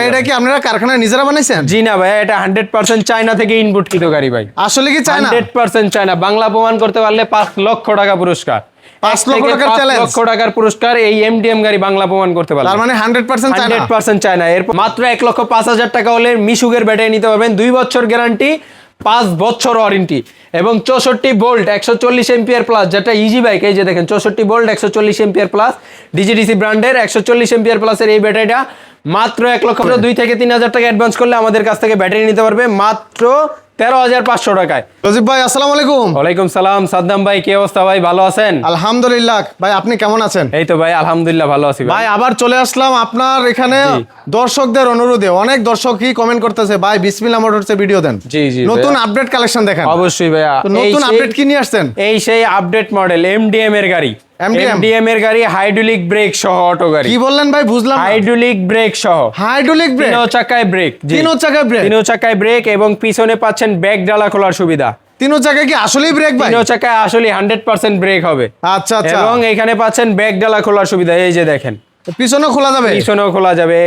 ভাই এটা কি আপনারা কারখানায় নিজেরা বানাইছেন? জি না ভাই এটা হান্ড্রেড পার্সেন্ট চায়না থেকে ইনপুটকৃত গাড়ি ভাই। আসলে কি চায় না হান্ড্রেড পার্সেন্ট চায়না। বাংলা প্রমাণ করতে পারলে লক্ষ টাকা পুরস্কার। পাঁচ লক্ষ টাকার পাঁচ challenge? লক্ষ টাকার পুরস্কার এই এমডিএম গাড়ি বাংলা প্রমাণ করতে পারলে। তার মানে hundred percent hundred percent China. এরপর মাত্র এক লক্ষ পাঁচ হাজার টাকা হলে মিশুকের ব্যাটারি নিতে পারবেন। দুই বছর গ্যারান্টি পাঁচ বছর ওয়ারেন্টি এবং চৌষট্টি বোল্ট একশো চল্লিশ এমপিয়ার প্লাস যেটা ইজি বাইক এই যে দেখেন চৌষট্টি বোল্ট একশো চল্লিশ এমপিয়ার প্লাস ডিজিডিসি ব্র্যান্ডের একশো চল্লিশ এমপিয়ার প্লাসের এই ব্যাটারিটা মাত্র এক লক্ষ দুই থেকে তিন হাজার টাকা অ্যাডভান্স করলে আমাদের কাছ থেকে ব্যাটারি নিতে পারবে মাত্র তেরো হাজার পাঁচশো টাকায়। রজিব ভাই আসসালামু আলাইকুম। ওয়ালাইকুম সালাম। সাদ্দাম ভাই কি অবস্থা ভাই? ভালো আছেন? আলহামদুলিল্লাহ। ভাই আপনি কেমন আছেন? এই তো ভাই আলহামদুলিল্লাহ ভালো আছি ভাই। ভাই আবার চলে আসলাম আপনার এখানে দর্শকদের অনুরোধে। অনেক দর্শকই কমেন্ট করতেছে ভাই বিসমিল্লা মোটরসে ভিডিও দেন। জি, জি, নতুন আপডেট কালেকশন দেখেন। অবশ্যই ভাইয়া। তো নতুন আপডেট কি নিয়ে আসছেন? এই সেই আপডেট মডেল এমডিএম এর গাড়ি? এমডিএম এর গাড়ি হাইড্রোলিক ব্রেক সহ অটো গাড়ি। কি বললেন ভাই বুঝলাম। হাইড্রোলিক ব্রেক সহ। হাইড্রোলিক ব্রেক তিনো চাকায় ব্রেক জি। তিনো চাকায় ব্রেক তিনো চাকায় ব্রেক এবং পিছনে পাচ্ছেন ব্যাগ ডালা খোলার সুবিধা। তিনো চাকায় কি আসলেই ব্রেক ভাই? তিনো চাকায় আসলে হান্ড্রেড পার্সেন্ট ব্রেক হবে। আচ্ছা আচ্ছা। এবং এখানে পাচ্ছেন ব্যাক ডালা খোলার সুবিধা এই যে দেখেন। পিছনেও খোলা যাবে? পিছনেও খোলা যাবে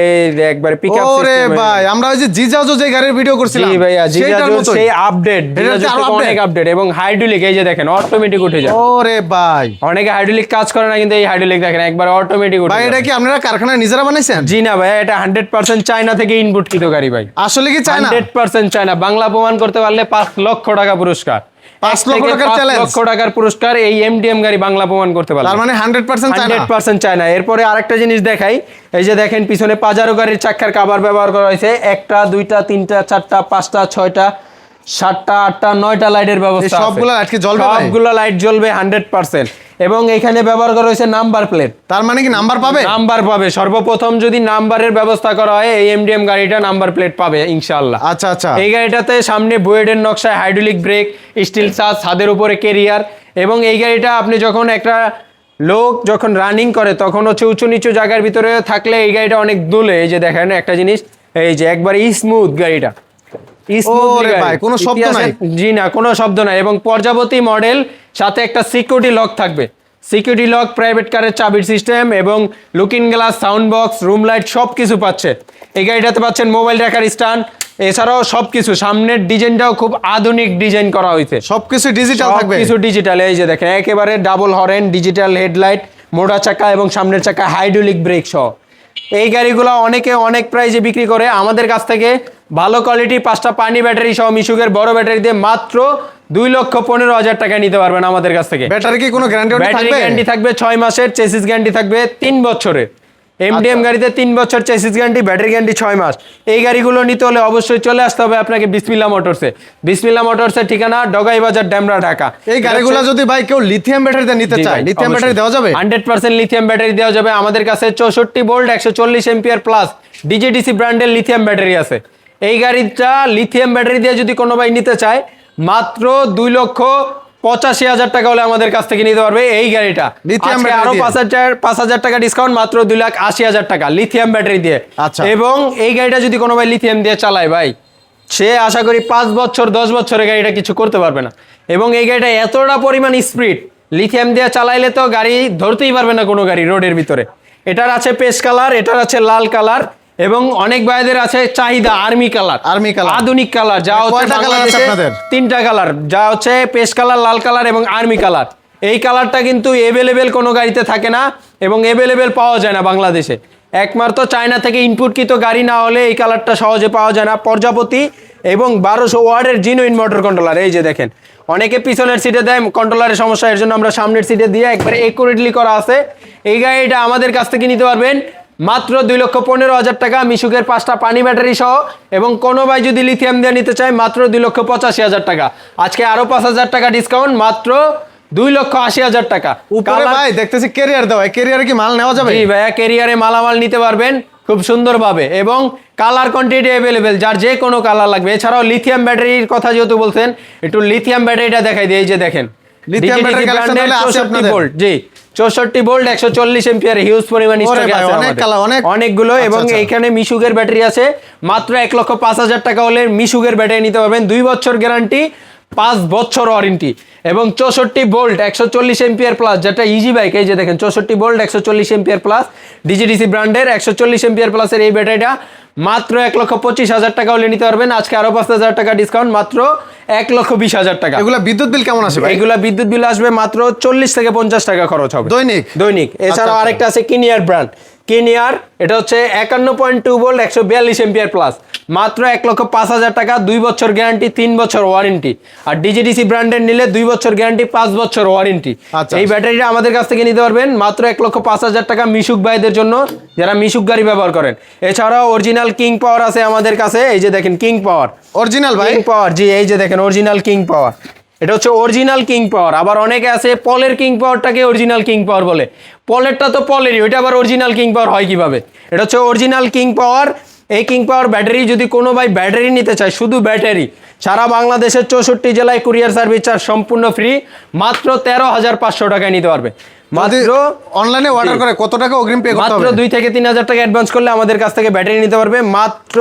একবার পিক আপ ওরে ভাই আমরা ওই যে জিজাজো যে গাড়ির ভিডিও করছিলাম জি ভাইয়া জিজাজু। সেই আপডেট জিজাজু অনেক আপডেট এবং হাইড্রোলিক এই যে দেখেন অটোমেটিক উঠে যায় ওরে ভাই। অনেকে হাইড্রোলিক কাজ করে না কিন্তু এই হাইড্রোলিক দেখেন একবার অটোমেটিক উঠে ভাই এটা কি আপনারা কারখানায় নিজেরা বানাইছেন? জি না ভাই এটা হান্ড্রেড পার্সেন্ট চায়না থেকে ইনপুটকৃত গাড়ি ভাই। আসলে কি চায় না হান্ড্রেড পার্সেন্ট চায়না বাংলা প্রমাণ করতে পারলে পাঁচ লক্ষ টাকা পুরস্কার। পাঁচ লক্ষ টাকার চ্যালেঞ্জ লক্ষ টাকার পুরস্কার এই এমডিএম গাড়ি বাংলা প্রমাণ করতে পারবে। তার মানে hundred percent hundred percent China. এরপরে আরেকটা জিনিস দেখাই এই যে দেখেন পিছনে পাজারো গাড়ির চাক্কার কাবার ব্যবহার করা হয়েছে। একটা দুইটা তিনটা চারটা পাঁচটা ছয়টা সাতটা আটটা নয়টা লাইটের ব্যবস্থা সবগুলো লাইট কি জ্বলবে সবগুলো লাইট জ্বলবে হান্ড্রেড পার্সেন্ট এবং এখানে ব্যবহার করা হয়েছে নাম্বার প্লেট। তার মানে কি নাম্বার পাবে? নাম্বার পাবে। সর্বপ্রথম যদি নাম্বারের ব্যবস্থা করা হয় এই এমডিএম গাড়িটা নাম্বার প্লেট পাবে ইনশাআল্লাহ। আচ্ছা আচ্ছা। এই গাড়িটাতে সামনে বুয়েডের নকশায় হাইড্রোলিক ব্রেক স্টিল চার্জ ছাদের উপরে কেরিয়ার এবং এই গাড়িটা আপনি যখন একটা লোক যখন রানিং করে তখন হচ্ছে উঁচু নিচু জায়গার ভিতরে থাকলে এই গাড়িটা অনেক দুলে। এই যে দেখেন একটা জিনিস এই যে একবার স্মুথ গাড়িটা। কোনো শব্দ নাই। জি না কোনো শব্দ নাই এবং পর্যাবতী মডেল সাথে একটা সিকিউরিটি লক থাকবে। সিকিউরিটি লক প্রাইভেট কারের চাবির সিস্টেম এবং looking glass sound box room light সব কিছু পাচ্ছে। এই গাড়িটাতে পাচ্ছেন মোবাইল রাখার স্ট্যান্ড এছাড়াও সব কিছু সামনের ডিজাইনটাও খুব আধুনিক ডিজাইন করা হয়েছে সবকিছু ডিজিটাল থাকবে। কিছু ডিজিটাল এই যে দেখেন একেবারে ডাবল হরেন ডিজিটাল হেডলাইট মোটা চাকা এবং সামনের চাকা হাইড্রোলিক ব্রেক সহ। এই গাড়িগুলো অনেকে অনেক প্রাইজে বিক্রি করে। আমাদের কাছ থেকে ভালো কোয়ালিটি পাঁচটা পানি ব্যাটারি সহ মিশুকের বড় ব্যাটারি দিয়ে মাত্র দুই লক্ষ পনেরো হাজার টাকা নিতে পারবেন আমাদের কাছ থেকে। ব্যাটারি কি কোনো গ্যারান্টি থাকবে? গ্যারান্টি থাকবে ছয় মাসের চেসিস গ্যারান্টি থাকবে তিন বছরের। এমডিএম আচ্ছা। গাড়িতে তিন বছর চেসিস গ্যারান্টি ব্যাটারি গ্যারান্টি ছয় মাস। এই গাড়িগুলো নিতে হলে অবশ্যই চলে আসতে হবে আপনাকে বিসমিল্লা মোটরসে বিসমিল্লা মোটরসের ঠিকানা ডগাই বাজার ড্যামরা ঢাকা। এই গাড়িগুলো যদি ভাই কেউ লিথিয়াম ব্যাটারিতে নিতে চায় লিথিয়াম ব্যাটারি দেওয়া যাবে? হান্ড্রেড পার্সেন্ট লিথিয়াম ব্যাটারি দেওয়া যাবে। আমাদের কাছে চৌষট্টি ভোল্ট একশো চল্লিশ এমপিয়ার প্লাস ডিজিডিসি ব্র্যান্ডের লিথিয়াম ব্যাটারি আছে। এই গাড়িটা লিথিয়াম ব্যাটারি দিয়ে যদি কোনো ভাই নিতে চায় মাত্র দুই লক্ষ পঁচাশি হাজার টাকা হলে আমাদের কাছ থেকে নিতে পারবে এই গাড়িটা। আরও পাঁচ হাজার পাঁচ হাজার টাকা ডিসকাউন্ট মাত্র দুই লাখ আশি হাজার টাকা লিথিয়াম ব্যাটারি দিয়ে। আচ্ছা। এবং এই গাড়িটা যদি কোনো ভাই লিথিয়াম দিয়ে চালায় ভাই সে আশা করি পাঁচ বছর দশ বছরের গাড়িটা কিছু করতে পারবে না। এবং এই গাড়িটা এতটা পরিমাণ স্পিড লিথিয়াম দিয়ে চালাইলে তো গাড়ি ধরতেই পারবে না কোনো গাড়ি রোডের ভিতরে। এটার আছে পেস কালার এটার আছে লাল কালার এবং অনেক ভাইদের আছে চাহিদা আর্মি কালার আর্মি কালার আধুনিক কালার যা হচ্ছে আপনাদের? তিনটা কালার যা হচ্ছে পেস কালার লাল কালার এবং আর্মি কালার এই কালারটা কিন্তু এভেলেবেল কোনো গাড়িতে থাকে না এবং এভেলেবেল পাওয়া যায় না বাংলাদেশে। একমাত্র চায়না থেকে ইনপুটকৃত গাড়ি না হলে এই কালারটা সহজে পাওয়া যায় না। প্রজাপতি এবং বারোশো ওয়ার্ডের জিনুইন মোটর কন্ট্রোলার এই যে দেখেন। অনেকে পিছনের সিটে দেয় কন্ট্রোলারের সমস্যা এর জন্য আমরা সামনের সিটে দিয়ে একবারে একুরেটলি করা আছে। এই গাড়িটা আমাদের কাছ থেকে নিতে পারবেন মাত্র দুই লক্ষ পনেরো হাজার টাকা মিশুকের পাঁচটা পানি ব্যাটারি সহ এবং কোনো ভাই যদি লিথিয়াম দিয়ে নিতে চায় মাত্র দুই লক্ষ পঁচাশি হাজার টাকা। আজকে আরও পাঁচ হাজার টাকা ডিসকাউন্ট মাত্র দুই লক্ষ আশি হাজার টাকা। উপরে ভাই দেখতেছি কেরিয়ার দেওয়া কেরিয়ারে কি মাল নেওয়া যাবে? জি ভাইয়া কেরিয়ারে মালামাল নিতে পারবেন খুব সুন্দরভাবে। এবং কালার কোয়ান্টিটি অ্যাভেলেবেল যার যে কোনো কালার লাগবে। এছাড়াও লিথিয়াম ব্যাটারির কথা যেহেতু বলছেন একটু লিথিয়াম ব্যাটারিটা দেখাই দিই এই যে দেখেন। আছে আপনাদের? জি। চৌষট্টি ভোল্ট একশো চল্লিশ এম্পিয়ার হিউজ পরিমাণ। অনেকগুলো আচ্ছা, এবং আচ্ছা। এইখানে মিশুকের ব্যাটারি আছে। মাত্র এক লক্ষ পাঁচ হাজার টাকা হলে মিশুকের ব্যাটারি নিতে পারবেন। দুই বছর গ্যারান্টি পাঁচ বছর ওয়ারেন্টি। এবং চৌষট্টি বোল্ট একশো চল্লিশ এমপিয়ার প্লাস যেটা ইজি বাইক এই যে দেখেন চৌষট্টি বোল্ট একশো চল্লিশ এমপিয়ার প্লাস ডিজিডিসি ব্র্যান্ডের একশো চল্লিশ এমপিয়ার প্লাসের এই ব্যাটারিটা। মাত্র এক লক্ষ পঁচিশ হাজার টাকা হলে নিতে পারবেন। আজকে আরও পাঁচ হাজার টাকা ডিসকাউন্ট মাত্র এক লক্ষ বিশ হাজার টাকা। এগুলো বিদ্যুৎ বিল কেমন আসবে এগুলো বিদ্যুৎ বিল আসবে মাত্র চল্লিশ থেকে পঞ্চাশ টাকা খরচ হবে। দৈনিক? দৈনিক। এছাড়াও আচ্ছা। আরেকটা আছে কিনিয়ার ব্র্যান্ড কিনিয়ার এটা হচ্ছে একান্ন পয়েন্ট টু ভোল্ট একশো বিয়াল্লিশ এমপিয়ার প্লাস মাত্র এক লক্ষ পাঁচ হাজার টাকা দুই বছর গ্যারান্টি তিন বছর ওয়ারেন্টি আর ডিজিডিসি ব্র্যান্ডের নিলে দুই বছর গ্যারান্টি পাঁচ বছর ওয়ারেন্টি আচ্ছা। এই ব্যাটারিটা আমাদের কাছ থেকে নিতে পারবেন মাত্র এক লক্ষ পাঁচ হাজার টাকা মিশুক ভাইদের জন্য যারা মিশুক গাড়ি ব্যবহার করেন। এছাড়াও অরিজিনাল কিং পাওয়ার আছে আমাদের কাছে এই যে দেখেন কিং পাওয়ার অরিজিনাল ভাই? কিং পাওয়ার জি এই যে দেখেন অরিজিনাল কিং পাওয়ার এটা হচ্ছে অরিজিনাল কিং পাওয়ার আবার অনেকে আছে পলের কিং পাওয়ারটাকে অরিজিনাল কিং পাওয়ার বলে। পলেরটা তো পলেরই ওইটা আবার অরিজিনাল কিং পাওয়ার হয় কীভাবে? এটা হচ্ছে অরিজিনাল কিং পাওয়ার এই কিং পাওয়ার ব্যাটারি যদি কোনো ভাই ব্যাটারি নিতে চায় শুধু ব্যাটারি সারা বাংলাদেশের চৌষট্টি জেলায় কুরিয়ার সার্ভিস চার্জ সম্পূর্ণ ফ্রি মাত্র তেরো হাজার পাঁচশো টাকায় নিতে পারবে। মাত্র অনলাইনে অর্ডার করে কত টাকা অগ্রিম পে করতে মাত্র দুই থেকে তিন হাজার টাকা অ্যাডভান্স করলে আমাদের কাছ থেকে ব্যাটারি নিতে পারবে। মাত্র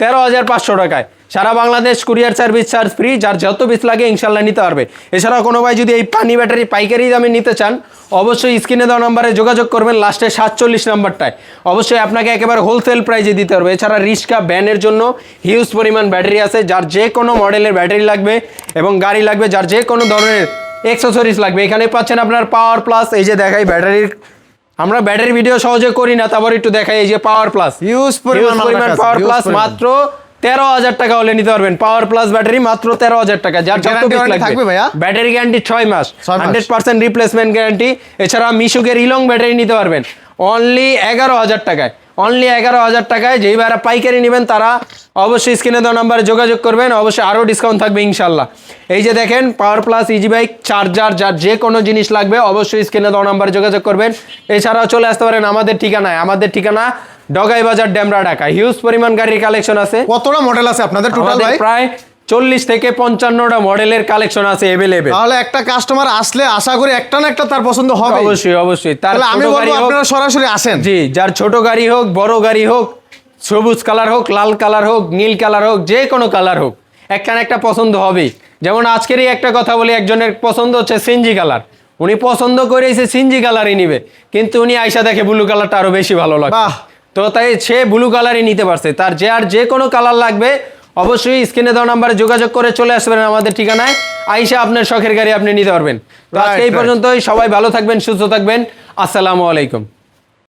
তেরো হাজার পাঁচশো টাকায়। সারা Bangladesh courier service charge free, যার যত পিস লাগে ইনশাল্লাহ নিতে পারবে। এছাড়া কোনো ভাই যদি এই পানি ব্যাটারি পাইকারি দামে নিতে চান, অবশ্যই স্ক্রিনে দেওয়া নাম্বারে যোগাযোগ করবেন লাস্টে সাতচল্লিশ নাম্বারটায়। অবশ্যই আপনাকে একেবারে হোলসেল প্রাইজে দিতে হবে। এছাড়া রিক্সা ভ্যানের জন্য হিউজ পরিমাণ ব্যাটারি আছে, যার যে কোনো মডেলের ব্যাটারি লাগবে এবং গাড়ি লাগবে, যার যে কোনো ধরনের এক্সেসরিজ লাগবে। এখানে পাচ্ছেন আপনার পাওয়ার প্লাস এই যে দেখাই ব্যাটারির আমরা ব্যাটারি ভিডিও সহজে করি না তারপর একটু দেখাই এই যে পাওয়ার প্লাস ইউজ পরিমাণ পাওয়ার প্লাস মাত্র তেরো হাজার টাকা হলে নিতে পারবেন। পাওয়ার প্লাস ব্যাটারি মাত্র তেরো হাজার টাকা যার থাকবে ভাইয়া? ব্যাটারি গ্যারান্টি ছয় মাস। ছয় মাস। হান্ড্রেড পার্সেন্ট রিপ্লেসমেন্ট গ্যারান্টি এছাড়া মিশুকের ইলং ব্যাটারি নিতে পারবেন। অনলি এগারো হাজার টাকায়। অনলি এগারো হাজার টাকায় যেই ভাইরা পাইকারি নেবেন তারা অবশ্যই স্ক্রিনে দেওয়া নাম্বারে যোগাযোগ করবেন অবশ্যই আরও ডিসকাউন্ট থাকবে ইনশাল্লাহ এই যে দেখেন power plus easy bike charger যার যে কোনো জিনিস লাগবে অবশ্যই স্ক্রিনে দেওয়া নাম্বারে যোগাযোগ করবেন। এছাড়াও চলে আসতে পারেন আমাদের ঠিকানায়। আমাদের ঠিকানা ডগাই বাজার ডেমরা ঢাকা। হিউজ পরিমাণ গাড়ির কালেকশন আছে। কতটা মডেল আছে আপনাদের টোটাল প্রায় চল্লিশ থেকে পঞ্চান্নটা মডেলের কালেকশন আছে এভেলেবেল তাহলে একটা কাস্টমার আসলে আশা করি একটা না একটা তার পছন্দ হবে। অবশ্যই অবশ্যই। তাহলে আমি বলব আপনারা সরাসরি আসেন। জি যার ছোট গাড়ি হোক বড় গাড়ি হোক সবুজ কালার হোক লাল কালার হোক নীল কালার হোক যে কোনো কালার হোক একটা না একটা পছন্দ হবেই। যেমন আজকেরই একটা কথা বলি একজনের পছন্দ হচ্ছে সিনজি কালার উনি পছন্দ করেছে সিনজি কালারই নিবে কিন্তু উনি আইসা দেখে ব্লু কালারটা আরও বেশি ভালো লাগে তো তাই সে ব্লু কালারই নিতে পারছে। তার যে আর যে কোনো কালার লাগবে অবশ্যই স্ক্রিনে দেওয়া নাম্বারে যোগাযোগ করে চলে আসবেন আমাদের ঠিকানায়। আইসা আপনার শখের গাড়ি আপনি নিতে পারবেন। তো আজকে এই. পর্যন্তই। সবাই ভালো থাকবেন সুস্থ থাকবেন। আসসালামু আলাইকুম।